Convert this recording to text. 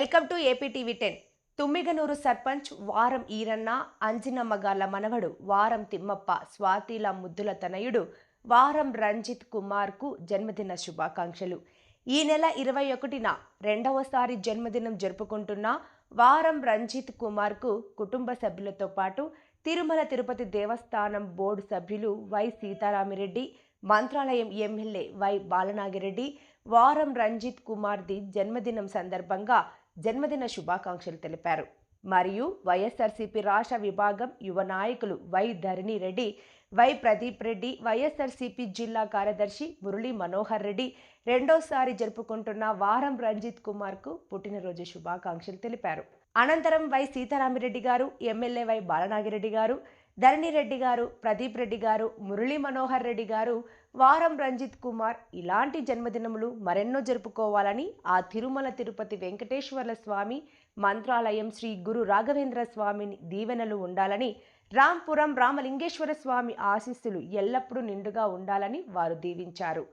Welcome to AP TV ten. Tummiganuru sarpanch వారం ఈరన్న అంజినమ్మగార్ల మనవడు వారం తిమ్మప్ప స్వాతిల ముద్దుల తనయుడు వారం రంజిత్ కుమార్కు జన్మదిన శుభాకాంక్షలు. ఈ నెల ఇరవై ఒకటిన రెండవసారి జన్మదినం జరుపుకుంటున్న వారం రంజిత్ కుమార్కు కుటుంబ సభ్యులతో పాటు తిరుమల తిరుపతి దేవస్థానం బోర్డు సభ్యులు Y Seetharamireddy Mantralayam MLA Y Balanagireddy వారం రంజిత్ కుమార్ది జన్మదినం సందర్భంగా జన్మదిన శుభాకాంక్షలు తెలిపారు. మరియు వైఎస్ఆర్సీపీ రాష్ట్ర విభాగం యువ నాయకులు Y Dharani Reddy Y Pradeep Reddy YSRCP జిల్లా కార్యదర్శి మురళీ మనోహర్ రెడ్డి రెండోసారి జరుపుకుంటున్న వారం రంజిత్ కుమార్కు పుట్టినరోజు శుభాకాంక్షలు తెలిపారు. అనంతరం వై సీతారామిరెడ్డి గారు ఎమ్మెల్యే వై బాలనాగిరెడ్డి గారు ధరణిరెడ్డి గారు ప్రదీప్ రెడ్డి గారు మురళీ మనోహర్ రెడ్డి గారు వారం రంజిత్ కుమార్ ఇలాంటి జన్మదినములు మరెన్నో జరుపుకోవాలని ఆ తిరుమల తిరుపతి వెంకటేశ్వర్ల స్వామి మంత్రాలయం శ్రీ గురు రాఘవేంద్ర స్వామిని దీవెనలు ఉండాలని రాంపురం రామలింగేశ్వర స్వామి ఆశీస్సులు ఎల్లప్పుడూ నిండుగా ఉండాలని వారు దీవించారు.